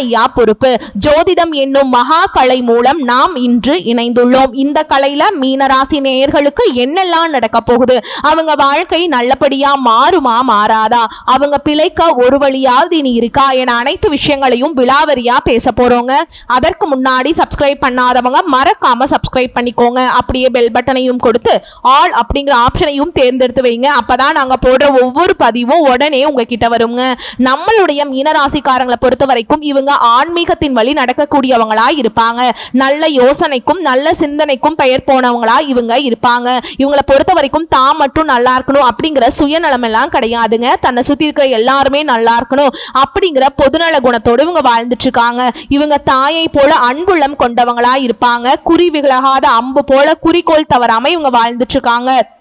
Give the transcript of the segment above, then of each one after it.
ஐயா பொறுப்பு ஜோதிடம் என்னும் மகா கலை மூலம் நாம் இன்று இணைந்துள்ளோம். இந்த கலையில மீனராசி நேயர்களுக்கு என்னெல்லாம் நடக்க போகுது? அவங்க வாழ்க்கை நல்லபடியா மாறுமா மாறாதா? அவங்க பிழைக்க ஒரு வழியாவது இனி இருக்கா என அனைத்து விஷயங்களையும் விலாவரியா பேச போறோங்க. அதற்கு முன்னாடி சப்ஸ்கிரைப் பண்ணாதவங்க மறக்காம சப்ஸ்கிரைப் பண்ணிக்கோங்க. அப்படியே பெல் பட்டனையும் கொடுத்து ஆல் அப்படிங்கிற ஆப்ஷனையும் தேர்ந்தெடுத்து வைங்க. அப்பதான் நாங்க போடுற ஒவ்வொரு பதிவும் உடனே உங்ககிட்ட வருங்க. நம்மளுடைய மீனராசிக்காரங்களை பொறுத்த வரைக்கும் இவங்க ஆன்மீகத்தின் வழி நடக்கக்கூடியவங்களா இருப்பாங்க. நல்ல யோசனைக்கும் நல்ல சிந்தனைக்கும் பெயர் போனவங்களா இவங்க இருப்பாங்க. இவங்களை பொறுத்த வரைக்கும் தான் மட்டும் நல்லா இருக்கணும் அப்படிங்கிற சுயநலம் எல்லாம் கிடையாதுங்க. தன்னை சுத்தி இருக்கிற எல்லாருமே நல்லா இருக்கணும் அப்படிங்கிற பொதுநல குணத்தோடு இவங்க வாழ்ந்துட்டு இருக்காங்க இவங்க தாயை போல அன்புள்ளம் கொண்டவங்களா இருப்பாங்க. குறி விலகாத அம்பு போல குறிக்கோள் தவறாம இவங்க வாழ்ந்துட்டு இருக்காங்க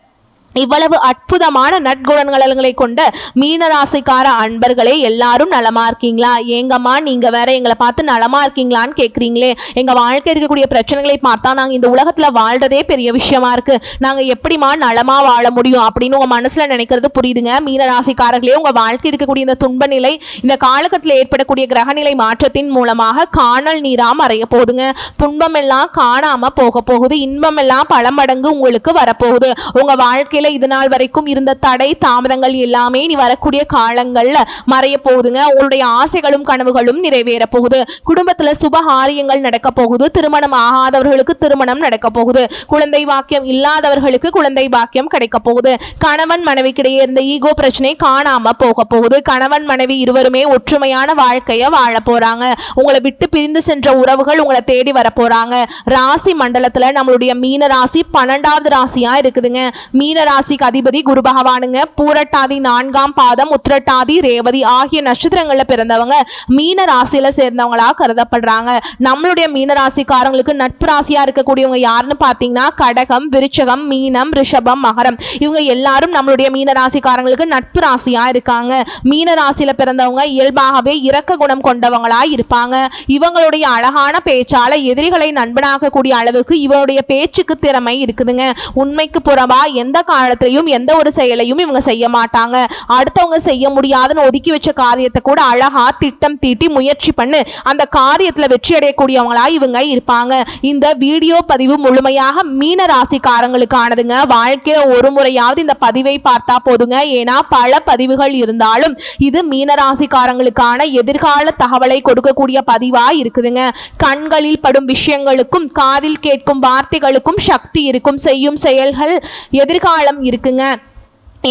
இவ்வளவு அற்புதமான நற்குணங்களை கொண்ட மீனராசிக்கார அன்பர்களே எல்லாரும் நலமா இருக்கீங்களா? ஏங்கம்மா நீங்க வேற எங்களை பார்த்து நலமா இருக்கீங்களான்னு கேட்குறீங்களே எங்க வாழ்க்கை இருக்கக்கூடிய பிரச்சனைகளை பார்த்தா நாங்க இந்த உலகத்துல வாழ்றதே பெரிய விஷயமா இருக்கு. நாங்க எப்படிமா நலமா வாழ முடியும் அப்படின்னு உங்க மனசுல நினைக்கிறது புரியுதுங்க. மீனராசிக்காரர்களே உங்க வாழ்க்கை இருக்கக்கூடிய இந்த துன்ப நிலை இந்த காலகட்டத்தில் ஏற்படக்கூடிய கிரகநிலை மாற்றத்தின் மூலமாக காணல் நீரா மறைய போகுதுங்க. துன்பம் எல்லாம் காணாம போக போகுது. இன்பம் எல்லாம் பல மடங்கு உங்களுக்கு வரப்போகுது. உங்க வாழ்க்கையில இது நாள் வரைக்கும் இருந்த தடை தாமதங்கள் எல்லாமே நீ வரக்கூடிய காலங்கள்ல மறைய போகுதுங்க. உங்களுடைய ஆசைகளும் கனவுகளும் நிறைவேற போகுது. குடும்பத்துல சுபகாரியங்கள் நடக்க போகுது. திருமணம் ஆகாதவர்களுக்கு திருமணம் நடக்க போகுது. குழந்தை வாக்கியம் இல்லாதவர்களுக்கு குழந்தை வாக்கியம் கிடைக்க போகுது. கணவன் மனைவிக்கிடையே இருந்த ஈகோ பிரச்சனை காணாம போக போகுது. கணவன் மனைவி இருவருமே ஒற்றுமையான வாழ்க்கையை வாழ போறாங்க. உங்களை விட்டு பிரிந்து சென்ற உறவுகள் உங்களை தேடி வர போறாங்க. ராசி மண்டலத்துல நம்மளுடைய மீன ராசி பன்னெண்டாவது ராசியா இருக்குதுங்க. மீன ராசிக்கு அதிபதி குரு பகவானுங்க. பூரட்டாதி நான்காம் பாதம் உத்திரட்டாதி ரேவதி ஆகிய நட்சத்திரங்கள்ல பிறந்தவங்க மீன ராசியில சேர்ந்தவங்களா கருதப்படுறாங்க. நம்மளுடைய மீன ராசிக்காரங்களுக்கு நட்பு ராசியா இருக்கக்கூடியவங்க யாருன்னு பாத்தீங்கன்னா கடகம் விருச்சகம் மீனம் ரிஷபம் மகரம். இவங்க எல்லாரும் நம்மளுடைய மீன ராசிக்காரங்களுக்கு நட்பு ராசியா இருக்காங்க. மீன ராசியில பிறந்தவங்க இயல்பாகவே இரக்க குணம் கொண்டவங்களா இருப்பாங்க. இவங்களுடைய அழகான பேச்சால எதிரிகளை நண்பனாக்கக்கூடிய அளவுக்கு இவருடைய பேச்சுக்கு திறமை இருக்குதுங்க. உண்மைக்கு புறமா எந்த காலத்திலையும் எந்த ஒரு செயலையும் இவங்க செய்ய மாட்டாங்க. அடுத்தவங்க செய்ய முடியாதுன்னு ஒதுக்கி வச்ச காரியத்தை கூட அழகா திட்டம் தீட்டி முயற்சி பண்ணு. அந்த காரியத்துல வெற்றி அடையக்கூடியவங்களா இவங்க இருப்பாங்க. இந்த வீடியோ பதிவு முழுமையாக மீன ராசிக்காரங்களுக்கானதுங்க. வாழ்க்கையில ஒரு முறையாவது இந்த பதிவை பார்த்தா போதுங்க. ஏன்னா பல பதிவுகள் இருந்தாலும் இது மீன ராசிக்காரங்களுக்கான எதிர்கால தகவலை கொடுக்கக்கூடிய பதிவா இருக்குதுங்க. கண்களில் படும் விஷயங்களுக்கும் காதில் கேட்கும் வார்த்தைகளுக்கும் சக்தி இருக்கும். செய்யும் செயல்கள் எதிர்கால அடையாளம் இருக்குங்க.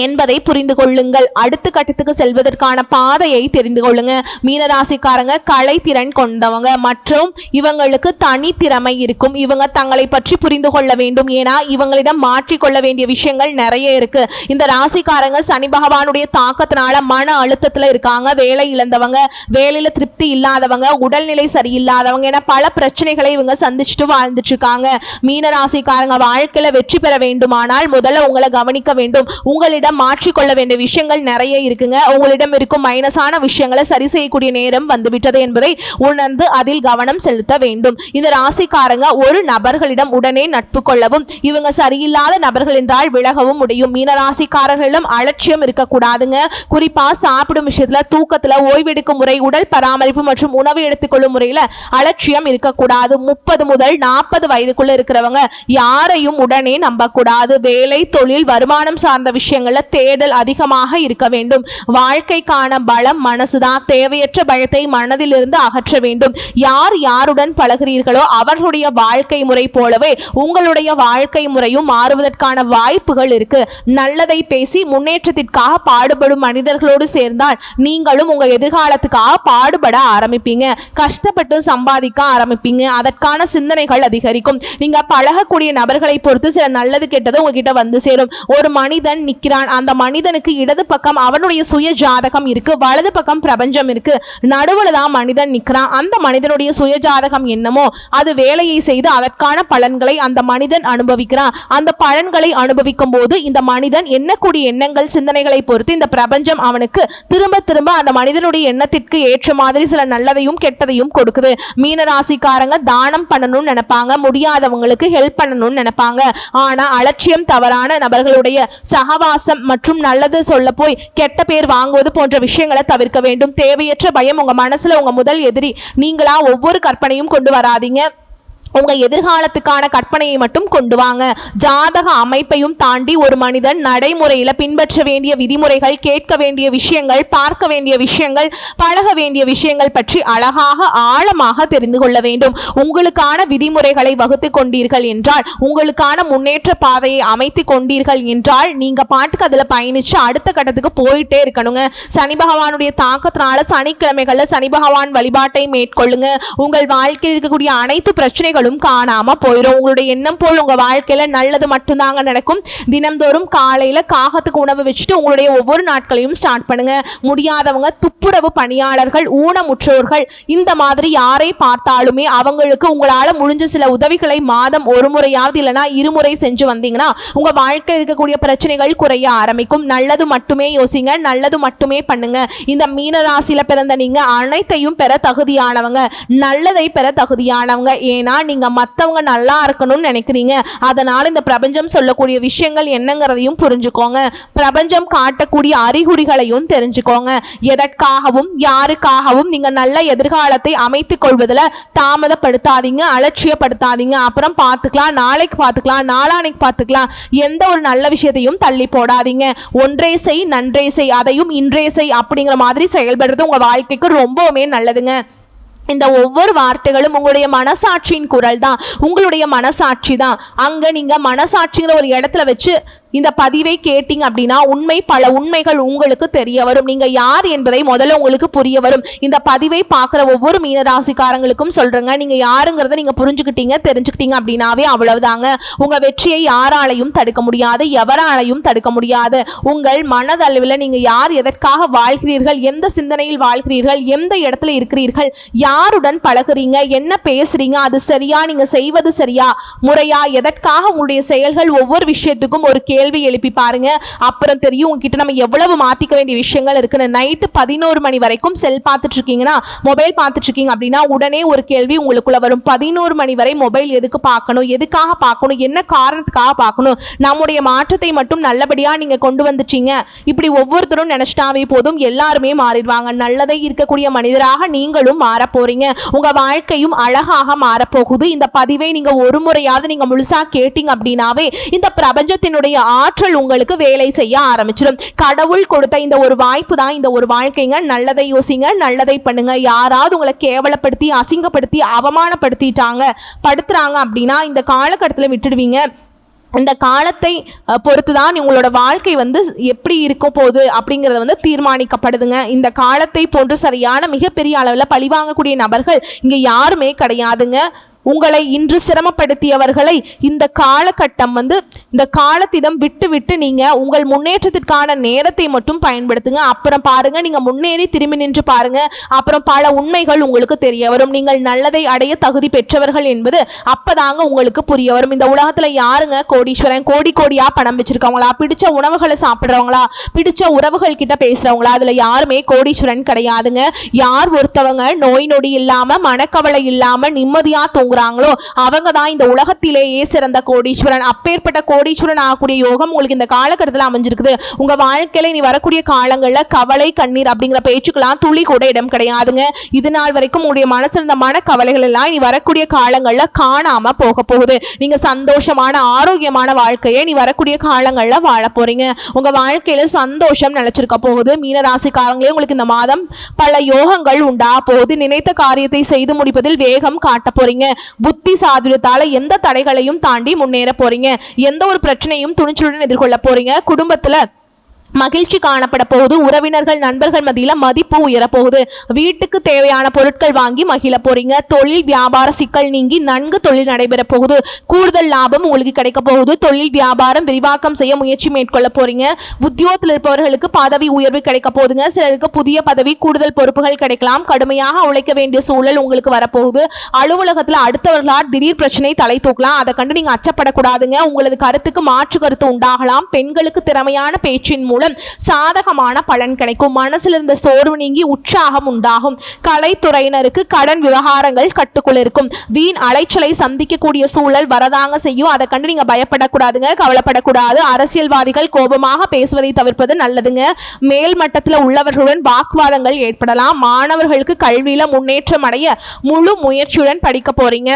என்பதை புரிந்து கொள்ளுங்கள். அடுத்த கட்டத்துக்கு செல்வதற்கான பாதையை தெரிந்து கொள்ளுங்க. மீனராசிக்காரங்க கலைத்திறன் கொண்டவங்க. மற்றும் இவங்களுக்கு தனித்திறமை இருக்கும். இவங்க தங்களை பற்றி புரிந்து கொள்ள வேண்டும். ஏன்னா இவங்களிடம் மாற்றிக்கொள்ள வேண்டிய விஷயங்கள் நிறைய இருக்கு. இந்த ராசிக்காரங்க சனி பகவானுடைய தாக்கத்தினால மன அழுத்தத்தில் இருக்காங்க. வேலை இழந்தவங்க வேலையில திருப்தி இல்லாதவங்க உடல்நிலை சரியில்லாதவங்க என பல பிரச்சனைகளை இவங்க சந்திச்சுட்டு வாழ்ந்துட்டு இருக்காங்க மீனராசிக்காரங்க வாழ்க்கையில வெற்றி பெற வேண்டுமானால் முதல்ல உங்களை கவனிக்க வேண்டும். உங்களிடம் மாற்றிக்கொள்ள வேண்டிய விஷயங்கள் நிறைய இருக்குங்க. உங்களிடம் இருக்கும் மைனஸான விஷயங்களை சரி செய்யக்கூடிய நேரம் வந்துவிட்டது என்பதை உணர்ந்து அதில் கவனம் செலுத்த வேண்டும். இந்த ராசிக்காரங்க ஒரு நபர்களிடம் உடனே நட்பு கொள்ளவும் இவங்க சரியில்லாத நபர்கள் என்றால் விலகவும் முடியும். மீன ராசிக்காரர்களிடம் அலட்சியம் இருக்கக்கூடாதுங்க. குறிப்பா சாப்பிடும் விஷயத்துல தூக்கத்துல ஓய்வெடுக்கும் முறை உடல் பராமரிப்பு மற்றும் உணவு எடுத்துக்கொள்ளும் முறையில அலட்சியம் இருக்கக்கூடாது. முப்பது முதல் நாற்பது வயதுக்குள்ள இருக்கிறவங்க யாரையும் உடனே நம்பக்கூடாது. வேலை தொழில் வருமானம் சார்ந்த விஷயங்கள் விஷயங்கள்ல தேடல் அதிகமாக இருக்க வேண்டும். வாழ்க்கைக்கான பலம் மனசுதான். தேவையற்ற பயத்தை மனதிலிருந்து அகற்ற வேண்டும். யார் யாருடன் பழகிறீர்களோ அவர்களுடைய வாழ்க்கை முறை போலவே உங்களுடைய வாழ்க்கை முறையும் மாறுவதற்கான வாய்ப்புகள் இருக்கு. நல்லதை பேசி முன்னேற்றத்திற்காக பாடுபடும் மனிதர்களோடு சேர்ந்தால் நீங்களும் உங்க எதிர்காலத்துக்காக பாடுபட ஆரம்பிப்பீங்க. கஷ்டப்பட்டு சம்பாதிக்க ஆரம்பிப்பீங்க. அதற்கான சிந்தனைகள் அதிகரிக்கும். நீங்க பழகக்கூடிய நபர்களை பொறுத்து சில நல்லது கெட்டது உங்ககிட்ட வந்து சேரும். ஒரு மனிதன் நிக்கிறான் இருக்கிறான் அந்த மனிதனுக்கு இடது பக்கம் அவனுடைய சுய ஜாதகம் இருக்கு வலது பக்கம் பிரபஞ்சம் இருக்கு. நடுவுல தான் மனிதன் நிற்கிறான் அந்த மனிதனுடைய சுய ஜாதகம் என்னமோ அது வேலையை செய்து அதற்கான பலன்களை அந்த மனிதன் அனுபவிக்கிறான். அந்த பலன்களை அனுபவிக்கும் போது இந்த மனிதன் எண்ணக்கூடிய எண்ணங்கள் சிந்தனைகளை பொறுத்து இந்த பிரபஞ்சம் அவனுக்கு திரும்ப திரும்ப அந்த மனிதனுடைய எண்ணத்திற்கு ஏற்ற மாதிரி சில நல்லதையும் கெட்டதையும் கொடுக்குது. மீனராசிக்காரங்க தானம் பண்ணணும்னு நினைப்பாங்க முடியாதவங்களுக்கு ஹெல்ப் பண்ணணும்னு நினைப்பாங்க. ஆனா அலட்சியம் தவறான நபர்களுடைய சகவாசம் மற்றும் நல்லது சொல்ல போய் கெட்ட பேர் வாங்குவது போன்ற விஷயங்களை தவிர்க்க வேண்டும். தேவையற்ற பயம் உங்க மனசுல உங்க முதல் எதிரி. நீங்களா ஒவ்வொரு கற்பனையும் கொண்டு வராதீங்க. உங்க எதிர்காலத்துக்கான கற்பனையை மட்டும் கொண்டு வாங்க. ஜாதக அமைப்பையும் தாண்டி ஒரு மனிதன் நடைமுறையில பின்பற்ற வேண்டிய விதிமுறைகள் கேட்க வேண்டிய விஷயங்கள் பார்க்க வேண்டிய விஷயங்கள் பழக வேண்டிய விஷயங்கள் பற்றி அழகாக ஆழமாக தெரிந்து கொள்ள வேண்டும். உங்களுக்கான விதிமுறைகளை வகுத்து கொண்டீர்கள் என்றால் உங்களுக்கான முன்னேற்ற பாதையை அமைத்து கொண்டீர்கள் என்றால் நீங்க பாட்டுக்கு அதுல பயணிச்சு அடுத்த கட்டத்துக்கு போயிட்டே இருக்கணுங்க. சனி பகவானுடைய தாக்கத்தினால சனிக்கிழமைகள்ல சனி பகவான் வழிபாட்டை மேற்கொள்ளுங்க. உங்கள் வாழ்க்கையில் இருக்கக்கூடிய அனைத்து பிரச்சனைகளும் காணாம போயிடும் உங்களுடைய எண்ணம் போல் உங்க வாழ்க்கையில நல்லது மட்டும்தாங்க நடக்கும். தினம்தோறும் காலையில காகத்துக்கு உணவு வச்சுட்டு உங்களுடைய ஒவ்வொரு நாட்களையும் ஸ்டார்ட் பண்ணுங்க. முடியாதவங்க துப்புரவு பணியாளர்கள் ஊனமுற்றோர்கள் இந்த மாதிரி யாரை பார்த்தாலுமே அவங்களுக்கு உங்களால முடிஞ்ச சில உதவிகளை மாதம் ஒரு முறையாவது இல்லைன்னா இருமுறை செஞ்சு வந்தீங்கன்னா உங்க வாழ்க்கையில் இருக்கக்கூடிய பிரச்சனைகள் குறைய ஆரம்பிக்கும். நல்லது மட்டுமே யோசிங்க நல்லது மட்டுமே பண்ணுங்க. இந்த மீன ராசியில பிறந்த நீங்க அனைத்தையும் பெற தகுதியானவங்க நல்லதை பெற தகுதியானவங்க. ஏன்னா நீங்கள் மற்றவங்க நல்லா இருக்கணும்னு நினைக்கிறீங்க. அதனால் இந்த பிரபஞ்சம் சொல்லக்கூடிய விஷயங்கள் என்னங்கிறதையும் புரிஞ்சுக்கோங்க. பிரபஞ்சம் காட்டக்கூடிய அறிகுறிகளையும் தெரிஞ்சுக்கோங்க. எதற்காகவும் யாருக்காகவும் நீங்கள் நல்ல எதிர்காலத்தை அமைத்து கொள்வதில் தாமதப்படுத்தாதீங்க அலட்சியப்படுத்தாதீங்க. அப்புறம் பார்த்துக்கலாம் நாளைக்கு பார்த்துக்கலாம் நாளானைக்கு பார்த்துக்கலாம். எந்த ஒரு நல்ல விஷயத்தையும் தள்ளி போடாதீங்க. ஒன்றே செய் நன்றே செய் அதையும் இன்றே செய் அப்படிங்கிற மாதிரி செயல்படுறது உங்கள் வாழ்க்கைக்கு ரொம்பவுமே நல்லதுங்க. இந்த ஒவ்வொரு வார்த்தைகளும் உங்களுடைய மனசாட்சியின் குரல் தான் உங்களுடைய மனசாட்சி தான் அங்கே நீங்கள் மனசாட்சிங்கிற ஒரு இடத்துல வச்சு இந்த பதிவை கேட்டீங்க அப்படின்னா உண்மை பல உண்மைகள் உங்களுக்கு தெரிய வரும். நீங்க யார் என்பதை முதல்ல உங்களுக்கு புரிய வரும். இந்த பதிவை பார்க்குற ஒவ்வொரு மீனராசிக்காரங்களுக்கும் சொல்றேங்க. நீங்க யாருங்கிறத நீங்க புரிஞ்சுக்கிட்டீங்க தெரிஞ்சுக்கிட்டீங்க அப்படின்னாவே அவ்வளவுதாங்க. உங்க வெற்றியை யாராலையும் தடுக்க முடியாது எவராலையும் தடுக்க முடியாது. உங்கள் மனதளவில் நீங்க யார் எதற்காக வாழ்கிறீர்கள் எந்த சிந்தனையில் வாழ்கிறீர்கள் எந்த இடத்துல இருக்கிறீர்கள் யாருடன் பழகுறீங்க என்ன பேசுறீங்க அது சரியா நீங்க செய்வது சரியா முறையா எதற்காக உங்களுடைய செயல்கள் ஒவ்வொரு விஷயத்துக்கும் ஒரு கேள்வி எழுப்பி பாருங்க. அப்புறம் தெரியும் உங்ககிட்ட நம்ம எவ்வளவு மாத்திக்க வேண்டிய விஷயங்கள் இருக்குன்னு. நைட்டு பதினோரு மணி வரைக்கும் செல் பார்த்துட்டு இருக்கீங்கன்னா மொபைல் பார்த்துட்டு இருக்கீங்க அப்படின்னா உடனே ஒரு கேள்வி உங்களுக்குள்ள வரும். பதினோரு மணி வரை மொபைல் எதுக்கு பார்க்கணும்? எதுக்காக பார்க்கணும்? என்ன காரணத்துக்காக பார்க்கணும்? நம்முடைய மாற்றத்தை மட்டும் நல்லபடியா நீங்க கொண்டு வந்துட்டீங்க. இப்படி ஒவ்வொருத்தரும் நினைச்சிட்டாவே போதும். எல்லாருமே மாறிடுவாங்க. நல்லதை இருக்கக்கூடிய மனிதராக நீங்களும் மாறப் போறீங்க உங்க வாழ்க்கையும் அழகாக மாறப்போகுது. இந்த பதிவை நீங்க ஒரு முறையாவது நீங்க முழுசா கேட்டீங்க அப்படின்னாவே இந்த பிரபஞ்சத்தினுடைய ஆற்றல் உங்களுக்கு வேலை செய்ய ஆரம்பிச்சிடும் கடவுள் கொடுத்த இந்த ஒரு வாய்ப்பு தான் இந்த ஒரு வாழ்க்கைங்க. நல்லதை யோசிங்க நல்லதை பண்ணுங்க. யாராவது உங்களை கேவலப்படுத்தி அசிங்கப்படுத்தி அவமானப்படுத்திட்டாங்க படுத்துறாங்க அப்படின்னா இந்த காலகட்டத்தில் விட்டுடுவீங்க. இந்த காலத்தை பொறுத்து தான் உங்களோட வாழ்க்கை வந்து எப்படி இருக்க போகுது அப்படிங்கிறது வந்து தீர்மானிக்கப்படுதுங்க. இந்த காலத்தை போன்று சரியான மிகப்பெரிய அளவில் பழிவாங்கக்கூடிய நபர்கள் இங்கே யாருமே கிடையாதுங்க. உங்களை இன்று சிரமப்படுத்தியவர்களை இந்த காலகட்டம் வந்து இந்த காலத்திடம் விட்டு விட்டு நீங்கள் உங்கள் முன்னேற்றத்திற்கான நேரத்தை மட்டும் பயன்படுத்துங்க. அப்புறம் பாருங்கள் நீங்கள் முன்னேறி திரும்பி நின்று பாருங்கள் அப்புறம் பல உண்மைகள் உங்களுக்கு தெரிய வரும். நீங்கள் நல்லதை அடைய தகுதி பெற்றவர்கள் என்பது அப்போதாங்க உங்களுக்கு புரிய வரும். இந்த உலகத்தில் யாருங்க கோடீஸ்வரன்? கோடி கோடியாக பணம் வச்சுருக்கவங்களா? பிடிச்ச உணவுகளை சாப்பிட்றவங்களா? பிடிச்ச உறவுகள் கிட்ட பேசுகிறவங்களா அதில் யாருமே கோடீஸ்வரன் கிடையாதுங்க. யார் ஒருத்தவங்க? நோய் நொடி இல்லாமல் மனக்கவலை நிம்மதியாக நிம்மதியா தூங்குறாங்களோ அவங்க தான் இந்த உலகத்திலேயே சிறந்த கோடீஸ்வரன். அப்பேற்பட்ட கோடீஸ்வரன் ஆகக்கூடிய யோகம் உங்களுக்கு இந்த காலகட்டத்தில் அமைஞ்சிருக்குது. உங்க வாழ்க்கையில நீ வரக்கூடிய காலங்களில் கவலை கண்ணீர் அப்படிங்கிற பேச்சுக்கெல்லாம் துளி கூட இடம் கிடையாதுங்க. இது நாள் வரைக்கும் உங்களுடைய மனசில் இருந்த மனக்கவலைகள் எல்லாம் நீ வரக்கூடிய காலங்களில் காணாம போக போகுது. நீங்க சந்தோஷமான ஆரோக்கியமான வாழ்க்கையை நீ வரக்கூடிய காலங்களில் வாழ போறீங்க. உங்க வாழ்க்கையில சந்தோஷம் நிலைச்சிருக்க போகுது. மீனராசிக்காரங்களே உங்களுக்கு இந்த மாதம் பல யோகங்கள் உண்டா? போகுது நினைத்த காரியத்தை செய்து முடிப்பதில் வேகம் காட்ட போறீங்க. புத்தி சாதுரியத்தால எந்த தடைகளையும் தாண்டி முன்னேற போறீங்க? எந்த ஒரு பிரச்சனையும் துணிச்சலுடன் எதிர்கொள்ள போறீங்க? குடும்பத்துல மகிழ்ச்சி காணப்பட போகுது. உறவினர்கள் நண்பர்கள் மத்தியில் மதிப்பு உயரப் போகுது வீட்டுக்கு தேவையான பொருட்கள் வாங்கி மகிழ போறீங்க. தொழில் வியாபார சிக்கல் நீங்கி நன்கு தொழில் நடைபெற போகுது. கூடுதல் லாபம் உங்களுக்கு கிடைக்க போகுது. தொழில் வியாபாரம் விரிவாக்கம் செய்ய முயற்சி மேற்கொள்ள போறீங்க. உத்தியோகத்தில் இருப்பவர்களுக்கு பதவி உயர்வு கிடைக்க போகுதுங்க. சிலருக்கு புதிய பதவி கூடுதல் பொறுப்புகள் கிடைக்கலாம். கடுமையாக உழைக்க வேண்டிய சூழல் உங்களுக்கு வரப்போகுது. அலுவலகத்தில் அடுத்தவர்களால் திடீர் பிரச்சனை தலை தூக்கலாம். அதை கண்டு நீங்க அச்சப்படக்கூடாதுங்க. உங்களது கருத்துக்கு மாற்று கருத்து உண்டாகலாம். பெண்களுக்கு திறமையான பேச்சின் மூலம் மூலம் சாதகமான பலன் கிடைக்கும். மனசில் இருந்த சோர்வு நீங்கி உற்சாகம் உண்டாகும். கலைத்துறையினருக்கு கடன் விவகாரங்கள் கட்டுக்குள் இருக்கும். வீண் அலைச்சலை சந்திக்கக்கூடிய சூழல் வரதாங்க செய்யும். அதை கண்டு நீங்க பயப்படக்கூடாதுங்க கவலைப்படக்கூடாது. அரசியல்வாதிகள் கோபமாக பேசுவதை தவிர்ப்பது நல்லதுங்க. மேல் மட்டத்தில் உள்ளவர்களுடன் வாக்குவாதங்கள் ஏற்படலாம். மாணவர்களுக்கு கல்வியில முன்னேற்றம் அடைய முழு முயற்சியுடன் படிக்க போறீங்க.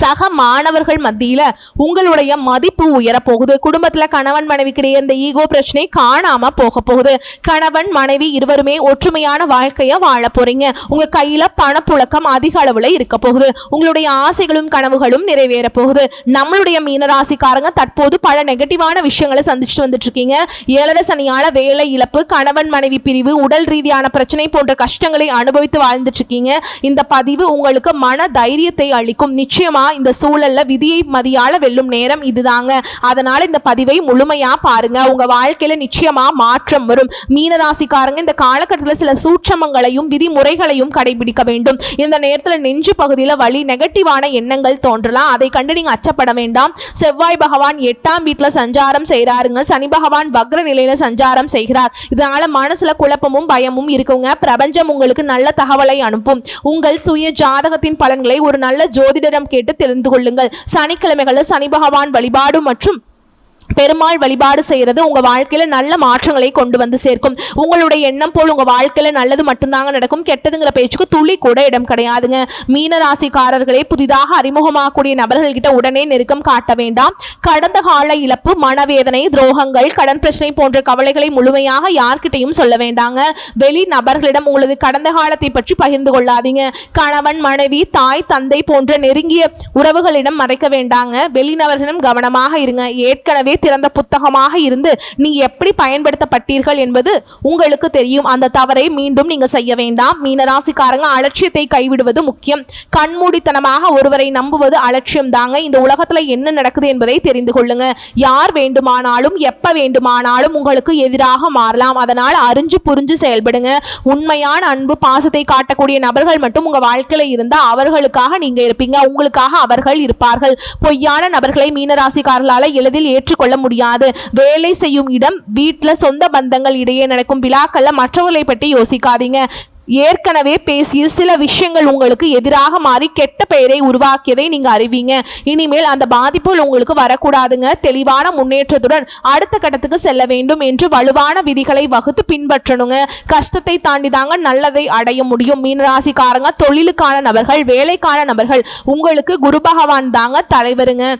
சக மாணவர்கள் மத்தியில் உங்களுடைய மதிப்பு உயரப்போகுது குடும்பத்தில் கணவன் மனைவிக்கிடையே இந்த ஈகோ பிரச்சனை காணாம போக போகுது. கணவன் மனைவி இருவருமே ஒற்றுமையான வாழ்க்கையை வாழ போறீங்க. உங்க கையில பணப்புழக்கம் அதிக அளவுல இருக்க போகுது. உங்களுடைய ஆசைகளும் கனவுகளும் நிறைவேற போகுது. நம்மளுடைய மீனராசிக்காரங்க தற்போது பல நெகட்டிவான விஷயங்களை சந்திச்சுட்டு வந்துட்டு இருக்கீங்க ஏழரை சனியால வேலை இழப்பு கணவன் மனைவி பிரிவு உடல் ரீதியான பிரச்சனை போன்ற கஷ்டங்களை அனுபவித்து வாழ்ந்துட்டு இருக்கீங்க இந்த பதிவு உங்களுக்கு மன தைரியத்தை அளிக்கும். நிச்சயமா இந்த சூழல்ல விதியை மதியால வெல்லும் நேரம் இதுதாங்க. அதனால இந்த பதிவை முழுமையா பாருங்க. உங்க வாழ்க்கையில நிச்சயமா மாற்றம் வரும். மீனராசிக்காரங்க இந்த காலகட்டத்தில் சில சூட்சமங்களையும் விதிமுறைகளையும் கடைபிடிக்க வேண்டும். இந்த நேரத்தில் நெஞ்சு பகுதியில் வழி நெகட்டிவான எண்ணங்கள் தோன்றலாம். அதை கண்டு நீங்க அச்சப்பட வேண்டாம். செவ்வாய் பகவான் எட்டாம் வீட்டில் சஞ்சாரம் செய்கிறாருங்க சனி பகவான் வக்ர நிலையில சஞ்சாரம் செய்கிறார். இதனால மனசுல குழப்பமும் பயமும் இருக்குங்க. பிரபஞ்சம் உங்களுக்கு நல்ல தகவலை அனுப்பும். உங்கள் சுய ஜாதகத்தின் பலன்களை ஒரு நல்ல ஜோதிடரம் கேட்டு தெரிந்து கொள்ளுங்கள். சனிக்கிழமைகளில் சனி பகவான் வழிபாடு மற்றும் பெருமாள் வழிபாடு செய்கிறது உங்கள் வாழ்க்கையில் நல்ல மாற்றங்களை கொண்டு வந்து சேர்க்கும். உங்களுடைய எண்ணம் போல் உங்கள் வாழ்க்கையில் நல்லது மட்டும்தாங்க நடக்கும். கெட்டதுங்கிற பேச்சுக்கு துளி கூட இடம் கிடையாதுங்க. மீனராசிக்காரர்களே புதிதாக அறிமுகமாகக்கூடிய நபர்கள்கிட்ட உடனே நெருக்கம் காட்ட வேண்டாம். கடந்த கால இழப்பு மனவேதனை துரோகங்கள் கடன் பிரச்சனை போன்ற கவலைகளை முழுமையாக யார்கிட்டையும் சொல்ல வேண்டாங்க. வெளி நபர்களிடம் உங்களது கடந்த காலத்தை பற்றி பகிர்ந்து கொள்ளாதீங்க. கணவன் மனைவி தாய் தந்தை போன்ற நெருங்கிய உறவுகளிடம் மறைக்க வேண்டாங்க. வெளிநபர்களிடம் கவனமாக இருங்க. ஏற்கனவே திறந்த புத்தகமாக இருந்து நீ எப்படி பயன்படுத்தப்பட்டீர்கள் என்பது உங்களுக்கு தெரியும். அந்த தவறை மீண்டும் நீங்க செய்ய வேண்டாம். மீனராசிக்காரங்க அலட்சியத்தை கைவிடுவது முக்கியம். கண்மூடித்தனமாக ஒருவரை நம்புவது அலட்சியம் தாங்க. இந்த உலகத்துல என்ன நடக்குது என்பதை தெரிந்து கொள்ளுங்க. யார் வேண்டுமானாலும் எப்ப வேண்டுமானாலும் உங்களுக்கு எதிராக மாறலாம். அதனால் அறிஞ்சு புரிஞ்சு செயல்படுங்க. உண்மையான அன்பு பாசத்தை காட்டக்கூடிய நபர்கள் மட்டும் உங்க வாழ்க்கையில இருந்தா அவர்களுக்காக நீங்க இருப்பீங்க. உங்களுக்காக அவர்கள் இருப்பார்கள். பொய்யான நபர்களை மீனராசிக்காரர்களால எளிதில் ஏற்றுக்கொள்ள முடியாது. வேலை செய்யும் இடம் வீட்டில் சொந்த பந்தங்கள் இடையே நடக்கும் விழாக்களில் மற்றவர்களை பற்றி யோசிக்காதீங்க. ஏற்கனவே பேசிய சில விஷயங்கள் உங்களுக்கு எதிராக மாறி கெட்ட பெயரை உருவாக்கியதை நீங்கள் அறிவீங்க. இனிமேல் அந்த பாதிப்புகள் உங்களுக்கு வரக்கூடாதுங்க. தெளிவான முன்னேற்றத்துடன் அடுத்த கட்டத்துக்கு செல்ல வேண்டும் என்று வலுவான விதிகளை வகுத்து பின்பற்றணுங்க. கஷ்டத்தை தாண்டி தாங்க நல்லதை அடைய முடியும். மீனராசிக்காரங்க தொழிலுக்கான நபர்கள் வேலைக்கான நபர்கள் உங்களுக்கு குரு பகவான் தாங்க தலைவருங்க.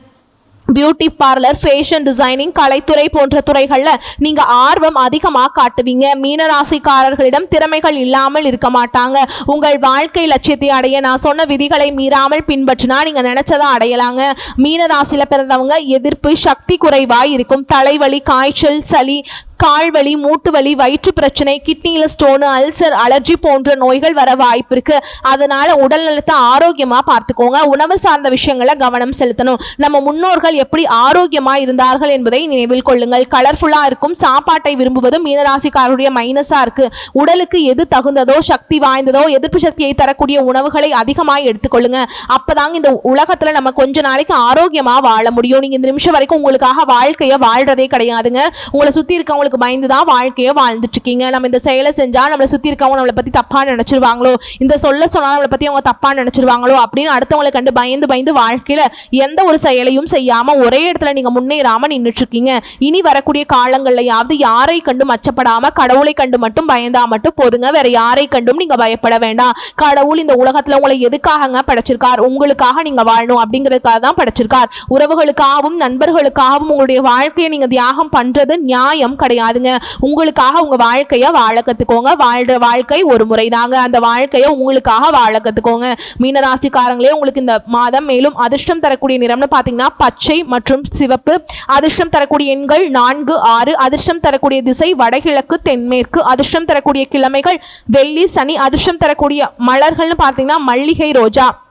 பியூட்டி பார்லர் ஃபேஷன் டிசைனிங் கலைத்துறை போன்ற துறைகளில் நீங்கள் ஆர்வம் அதிகமாக காட்டுவீங்க. மீனராசிக்காரர்களிடம் திறமைகள் இல்லாமல் இருக்க மாட்டாங்க. உங்கள் வாழ்க்கை லட்சியத்தை அடைய நான் சொன்ன விதிகளை மீறாமல் பின்பற்றினா நீங்கள் நினச்சதை அடையலாங்க. மீனராசியில் பிறந்தவங்க எதிர்ப்பு சக்தி குறைவாக இருக்கும். தலைவலி காய்ச்சல் சளி கால்வலி மூட்டு வலி வயிற்று பிரச்சனை கிட்னியில் ஸ்டோனு அல்சர் அலர்ஜி போன்ற நோய்கள் வர வாய்ப்பு இருக்கு. அதனால உடல் நலத்தை ஆரோக்கியமா பார்த்துக்கோங்க. உணவு சார்ந்த விஷயங்களை கவனம் செலுத்தணும். நம்ம முன்னோர்கள் எப்படி ஆரோக்கியமா இருந்தார்கள் என்பதை நினைவில் கொள்ளுங்கள். கலர்ஃபுல்லா இருக்கும். சாப்பாட்டை விரும்புவதும் மீனராசிக்காரருடைய மைனஸா இருக்கு. உடலுக்கு எது தகுந்ததோ சக்தி வாய்ந்ததோ எதிர்ப்பு சக்தியை தரக்கூடிய உணவுகளை அதிகமாக எடுத்துக்கொள்ளுங்க. அப்பதாங்க இந்த உலகத்துல நம்ம கொஞ்ச நாளைக்கு ஆரோக்கியமா வாழ முடியும். நீங்க இந்த நிமிஷம் வரைக்கும் உங்களுக்காக வாழ்க்கையை வாழ்றதே கிடையாதுங்க. உங்களை சுத்தி இருக்கவங்களுக்கு பயந்து தான் வாழ்க்கையை வாழ்ந்துட்டு இருக்கீங்க நம்ம இந்த செயலை செஞ்சா நம்மளை சுத்தி இருக்கவங்க நம்மளை பத்தி தப்பா நினைச்சிருவாங்களோ இந்த சொல்ல சொன்னால் நம்மளை பத்தி அவங்க தப்பா நினைச்சிருவாங்களோ அப்படின்னு அடுத்தவங்களை கண்டு பயந்து பயந்து வாழ்க்கையில எந்த ஒரு செயலையும் செய்யாம ஒரே இடத்துல நீங்க முன்னேறாமல் நின்றுட்டு இருக்கீங்க இனி வரக்கூடிய காலங்கள்லயாவது யாரை கண்டும் அச்சப்படாம கடவுளை கண்டு மட்டும் பயந்தா மட்டும் போதுங்க. வேற யாரை கண்டும் நீங்க பயப்பட வேண்டாம். கடவுள் இந்த உலகத்துல உங்களை எதுக்காகங்க படைச்சிருக்கார்? உங்களுக்காக நீங்க வாழணும் அப்படிங்கிறதுக்காக தான் படைச்சிருக்கார். உறவுகளுக்காகவும் நண்பர்களுக்காகவும் உங்களுடைய வாழ்க்கையை நீங்க தியாகம் பண்றது நியாயம் கிடையாது. கிடையாதுங்க உங்களுக்காக உங்க வாழ்க்கையை வாழ கத்துக்கோங்க. வாழ்ற வாழ்க்கை ஒரு முறைதாங்க. அந்த வாழ்க்கையை உங்களுக்காக வாழ கத்துக்கோங்க. மீனராசிக்காரங்களே உங்களுக்கு இந்த மாதம் மேலும் அதிர்ஷ்டம் தரக்கூடிய நிறம்னு பார்த்தீங்கன்னா பச்சை மற்றும் சிவப்பு. அதிர்ஷ்டம் தரக்கூடிய எண்கள் நான்கு ஆறு. அதிர்ஷ்டம் தரக்கூடிய திசை வடகிழக்கு தென்மேற்கு. அதிர்ஷ்டம் தரக்கூடிய கிழமைகள் வெள்ளி சனி. அதிர்ஷ்டம் தரக்கூடிய மலர்கள்னு பார்த்தீங்கன்னா மல்லிகை ரோஜா.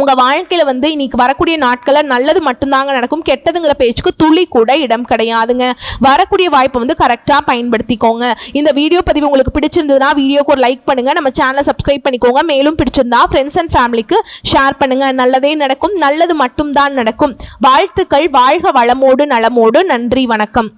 உங்கள் வாழ்க்கையில் வந்து இன்னைக்கு வரக்கூடிய நாட்களில் நல்லது மட்டும்தாங்க நடக்கும் கெட்டதுங்கிற பேச்சுக்கு துளி கூட இடம் கிடையாதுங்க. வரக்கூடிய வாய்ப்பை வந்து கரெக்டாக பயன்படுத்திக்கோங்க. இந்த வீடியோ பதிவு உங்களுக்கு பிடிச்சிருந்ததுன்னா வீடியோக்கு ஒரு லைக் பண்ணுங்கள் நம்ம சேனலை சப்ஸ்கிரைப் பண்ணிக்கோங்க. மேலும் பிடிச்சிருந்தா ஃப்ரெண்ட்ஸ் அண்ட் ஃபேமிலிக்கு ஷேர் பண்ணுங்க. நல்லதே நடக்கும் நல்லது மட்டும்தான் நடக்கும். வாழ்த்துக்கள் வாழ்க வளமோடு நலமோடு. நன்றி வணக்கம்.